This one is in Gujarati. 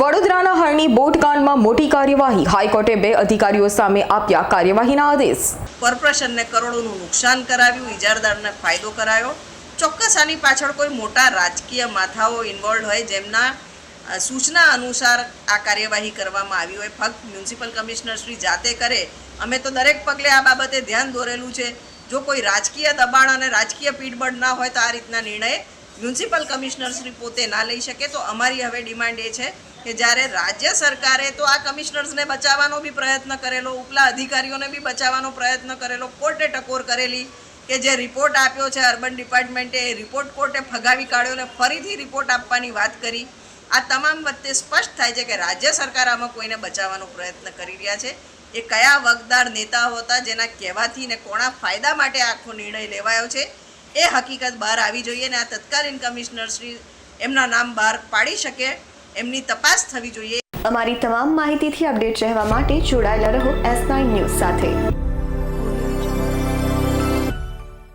વડોદરાના હરણી બોટકાંડમાં મોટી કાર્યવાહી. હાઈકોર્ટે બે અધિકારીઓ સામે આપ્યા કાર્યવાહીના આદેશ. કોર્પોરેશનને કરોડોનું નુકસાન કરાવ્યું, ઇજારદારને ફાયદો કરાયો. ચોક્કસ આની પાછળ કોઈ મોટા રાજકીય માથાઓ ઇન્વોલ્વ હોય જેમના સૂચના અનુસાર આ કાર્યવાહી કરવામાં આવી હોય. ફક્ત મ્યુનિસિપલ કમિશનર શ્રી જાતે કરે. અમે તો દરેક પગલે આ બાબતે ધ્યાન દોરેલું છે. જો કોઈ રાજકીય દબાણ અને રાજકીય પીઠબળ ના હોય તો આ રીતના નિર્ણય મ્યુનિસિપલ કમિશનર્સની પોતે ના લઈ શકે તો અમારી હવે ડિમાન્ડ એ છે કે જ્યારે રાજ્ય સરકારે તો આ કમિશનર્સને બચાવવાનો બી પ્રયત્ન કરેલો, ઉપલા અધિકારીઓને બી બચાવવાનો પ્રયત્ન કરેલો, કોર્ટે ટકોર કરેલી કે જે રિપોર્ટ આપ્યો છે અર્બન ડિપાર્ટમેન્ટે એ રિપોર્ટ કોર્ટે ફગાવી કાઢ્યો અને ફરીથી રિપોર્ટ આપવાની વાત કરી. આ તમામ વચ્ચે સ્પષ્ટ થાય છે કે રાજ્ય સરકાર આમાં કોઈને બચાવવાનો પ્રયત્ન કરી રહ્યા છે. એ કયા વગદાર નેતાઓ હતા, જેના કહેવાથી ને કોણા ફાયદા માટે આખો નિર્ણય લેવાયો છે એ હકીકત બહાર આવી જોઈએ અને આ તત્કાલીન કમિશનર શ્રી એમના નામ બહાર પાડી શકે, એમની તપાસ થવી જોઈએ. અમારી તમામ માહિતીથી અપડેટ રહેવા માટે જોડાયેલા રહો એસ નાઇન ન્યૂઝ સાથે.